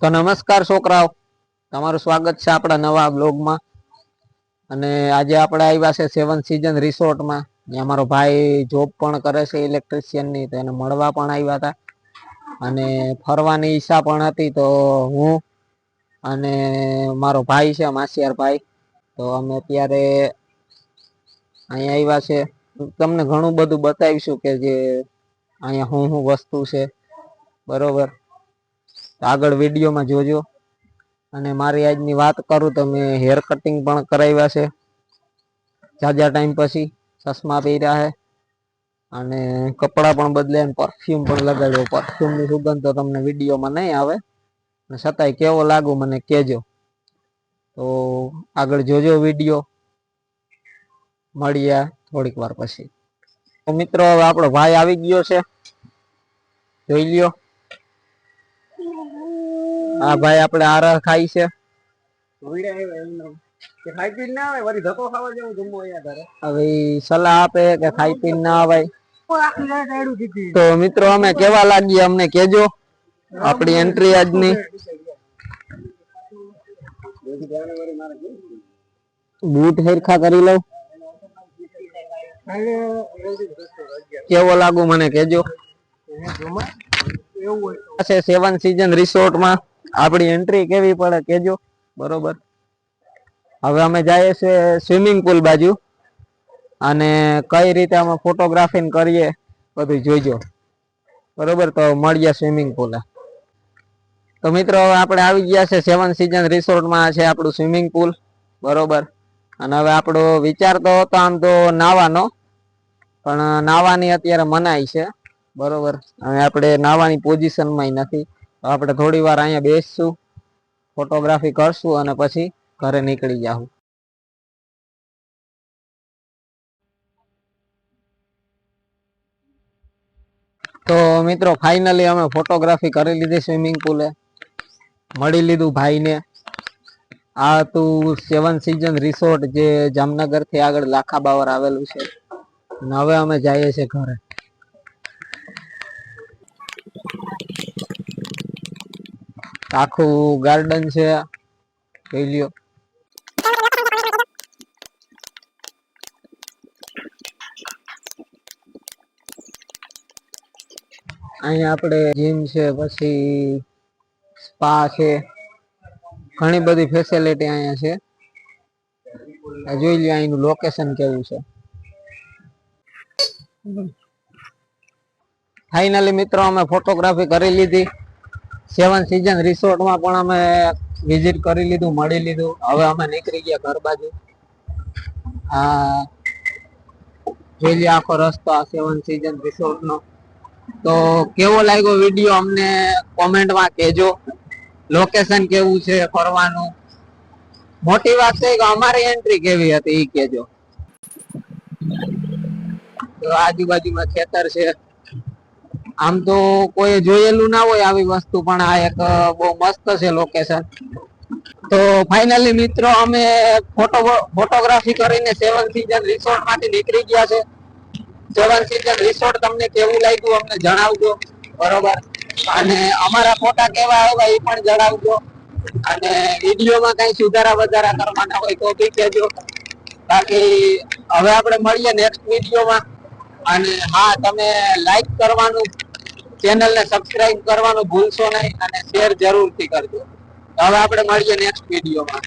તો નમસ્કાર છોકરાઓ. તમારું સ્વાગત છે આપણા નવા બ્લોગમાં અને આજે આપણે આવ્યા છે સેવન સિઝન રિસોર્ટમાં જ્યાં મારો ભાઈ જોબ પણ કરે છે ઇલેક્ટ્રિશિયનની તો એને મળવા પણ આવ્યા હતા. અને ફરવાની ઈચ્છા પણ હતી, તો હું અને મારો ભાઈ છે માસિયાર ભાઈ તો અમે અત્યારે અહીંયા આવ્યા છે. તમને ઘણું બધું બતાવીશું કે જે અહીંયા હું શું વસ્તુ છે. બરોબર. આગળ વિડીયોમાં જોજો. અને મારી આજની વાત કરું તો મેં હેર કટિંગ પણ કરાવ્યા છે. જાજા ટાઈમ પછી ચશ્મા પહેર્યા છે. અને કપડાં પણ બદલ્યા અને પરફ્યુમ પણ લગાડ્યો. પરફ્યુમની સુગંધ તો તમને વિડીયોમાં નહીં આવે. અને છતાંય કેવો લાગુ મને કહેજો. તો આગળ જોજો વીડિયો. મળીએ થોડીક વાર પછી. તો મિત્રો, હવે આપણો ભાઈ આવી ગયો છે. જોઈ લ્યો. આ ભાઈ આપણે આરા ખાઈ છે. હવે સલાહ આપે કે ખાઈ પીને ના તો મિત્રો અમે કેવા લાગીએ અમને કેજો. આપણી એન્ટ્રી આજની. બૂટ હેરખા કરી લઉં. કેવો લાગુ મને કેજો. સેવન સીઝન રિસોર્ટમાં આપણી એન્ટ્રી કેવી પડે કેજો. બરોબર. હવે અમે જઈએ છે સ્વિમિંગ પુલ બાજુ. અને કઈ રીતે અમે ફોટોગ્રાફી કરીએ બધું જોઈજો. બરોબર, તો મળીએ સ્વિમિંગ પુલે તો મિત્રો, હવે આપણે આવી ગયા છે સેવન સિઝન રિસોર્ટમાં છે આપણું સ્વિમિંગ પુલ બરોબર. અને હવે આપણો વિચાર તો હતો આમ તો નાવાનો. પણ નાવાની અત્યારે મનાઈ છે. બરોબર. હવે આપણે નાવાની પોઝિશનમાં નથી. આપણે થોડી વાર અહીંયા બેસશું ફોટોગ્રાફી કરશું અને પછી ઘરે નીકળી જાઉં તો મિત્રો ફાઇનલી અમે ફોટોગ્રાફી કરી લીધી સ્વિમિંગ પુલે મળી લીધું ભાઈને. આ હતું સેવન સીઝન રિસોર્ટ જે જામનગરથી આગળ લાખા બાવર આવેલું છે. અને હવે અમે જઈએ છીએ ઘરે. આખું ગાર્ડન છે જોઈ લ્યો. અહીંયા આપણે જીમ છે પછી સ્પા છે. ઘણી બધી ફેસિલિટી અહીંયા છે. જોઈ લ્યો અહીંનું લોકેશન કેવું છે. ફાઇનલી મિત્રો અમે ફોટોગ્રાફી કરી લીધી. સેવન સીઝન રિસોર્ટમાં પણ અમે વિઝિટ કરી લીધું, મળી લીધું. હવે અમે નીકળી ગયા ઘર બાજુ. આ જોઈ આખો રસ્તો આ સેવન સીઝન રિસોર્ટનો તો કેવો લાગ્યો વીડિયો અમને? કોમેન્ટમાં કહેજો. લોકેશન કેવું છે ફરવાનું? મોટી વાત છે કે અમારી એન્ટ્રી કેવી હતી એ કહેજો. તો આજુબાજુમાં ખેતર છે. આમ તો કોઈ જોયેલું ના હોય આવી વસ્તુ, પણ આ એક બહુ મસ્ત છે લોકેશન તો ફાઇનલી મિત્રો, અમે ફોટો ફોટોગ્રાફી કરીને સેવન સીઝન રિસોર્ટમાંથી નીકળી ગયા છે. સેવન સીઝન રિસોર્ટ તમને કેવું લાગ્યું અમને જણાવજો. બરોબર? અને અમારા ફોટા કેવા આવ્યા એ પણ જણાવજો. અને વિડીયોમાં કઈ સુધારા વધારા કરવાના હોય તો બી કહેજો. બાકી હવે આપણે મળીએ નેક્સ્ટ વિડીયોમાં. અને હા, તમે લાઈક કરવાનું ચેનલને સબસ્ક્રાઇબ કરવાનું ભૂલશો નહીં અને શેર જરૂરથી કરજો. હવે આપણે મળીએ નેક્સ્ટ વિડીયોમાં